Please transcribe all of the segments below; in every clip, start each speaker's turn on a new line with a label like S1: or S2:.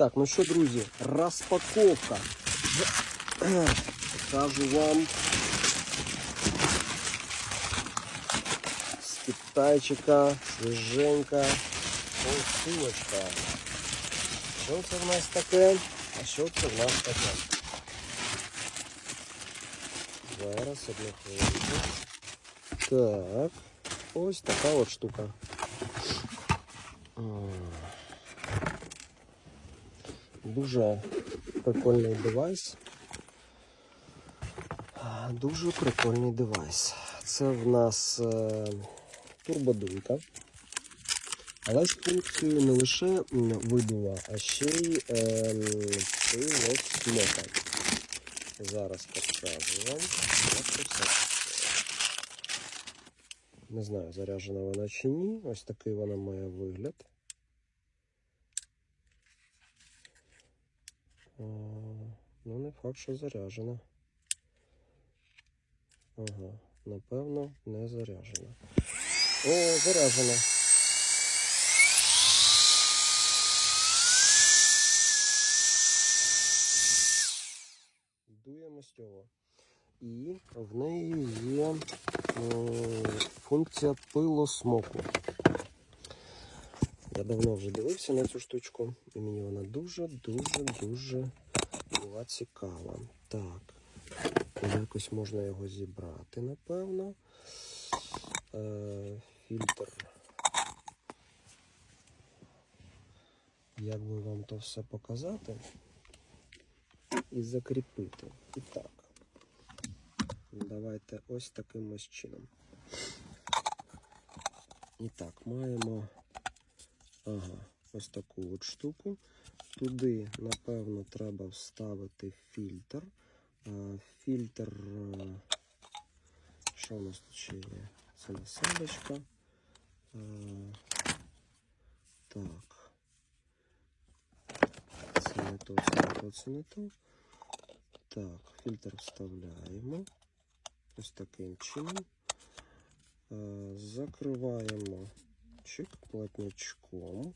S1: Так, ну що, друзі, розпаковка. Покажу вам з Китайчика, свіженька, посилочка. Що це в нас таке? А це в нас таке? Зараз одну. Так, ось така от штука. Дуже прикольний девайс. Дуже прикольний девайс. Це в нас е, турбодуйка. Але з функцією не лише видува, а ще й е, пилосмока. Зараз покажу вам. Не знаю, заряджена вона чи ні. Ось такий вона має вигляд. Ну, не факт, що заряджена. Ага, напевно, не заряджена. О, заряджена. Дуємо з цього. І в неї є е, функція пилосмоку. Я давно вже дивився на цю штучку, і мені вона дуже-дуже-дуже була цікава. Так, якось можна його зібрати, напевно. Е, фільтр. Як би вам то все показати і закріпити. І так. Давайте ось таким ось чином. І так, маємо ага, ось таку от штуку. Туди, напевно, треба вставити фільтр. Фільтр. е, Що у нас тут ще є? Це насадочка. Е, Так. Це не то, це не то, це не то. Так, фільтр вставляємо. Ось таким чином. Е, Закриваємо чик платничком.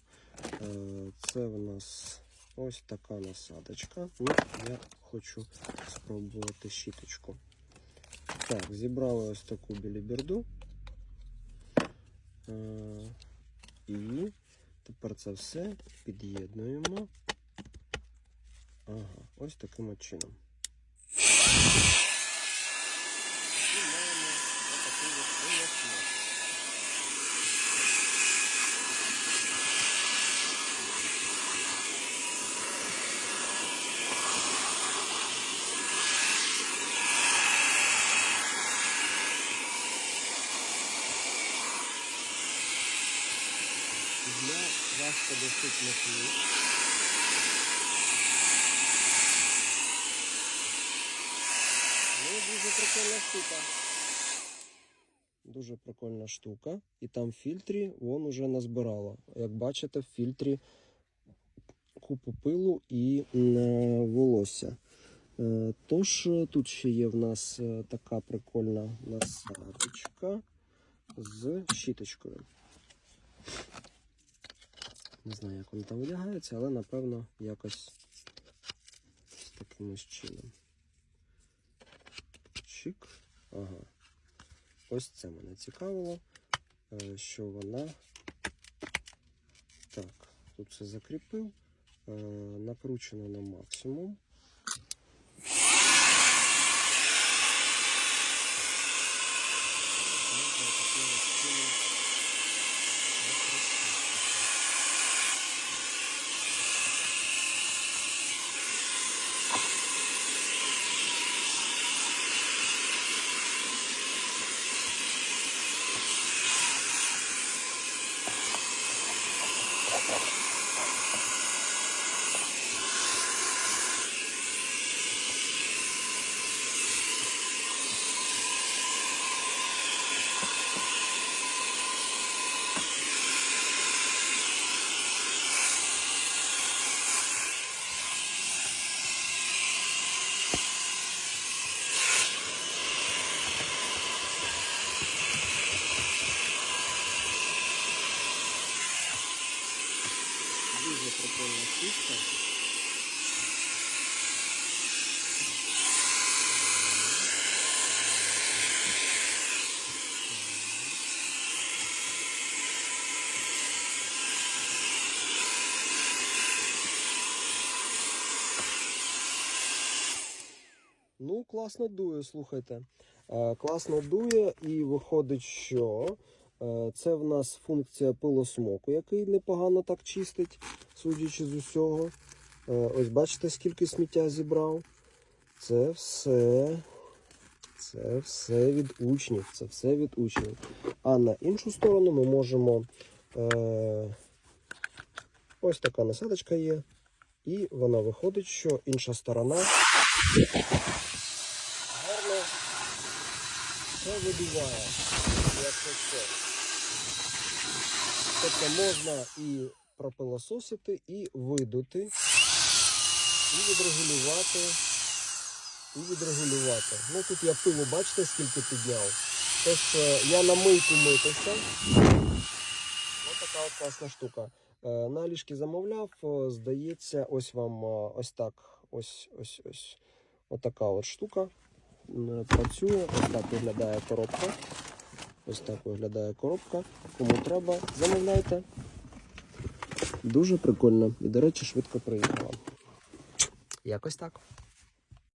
S1: Е, Це в нас ось така насадочка. Ну, я хочу спробувати щіточку. Так, зібрали ось таку біліберду. Е, І тепер це все під'єднуємо. Ага, ось таким чином. І маємо отакий от Для важкодоступних місць. Ну, дуже прикольна штука. Дуже прикольна штука. І там в фільтрі вон уже назбирало. Як бачите, в фільтрі купу пилу і волосся. Е, Тож е, тут ще є в нас е, така прикольна насадочка з щіточкою. Не знаю, як вона там одягається, але напевно якось з таким чином. Чик. Ага. Ось це мене цікавило, е, що вона. Так, тут все закріпив. Е, Накручено на максимум. Дуже прикольна штучка. Ну, класно дує, слухайте. Е, класно дує і виходить, що це в нас функція пилосмоку, який непогано так чистить, судячи з усього. Е, ось бачите, скільки сміття зібрав. Це все. Це все від учнів. Це все від учнів. А на іншу сторону ми можемо. Е, ось така насадочка є. І вона виходить, що інша сторона гарно все видуває, як це. Тобто можна і пропилососити, і видути, і відрегулювати, і відрегулювати. Ну тут я пилу, бачите, скільки підняв. Тож е, я на мийку митися. Ось така класна штука. Е, На ліжки замовляв, здається, ось вам ось так. Ось ось ось. Отака от штука. Працює. Ось так виглядає коробка. Ось так виглядає коробка. Кому треба, замовляйте. Дуже прикольно. І, до речі, швидко приїхала. Якось так.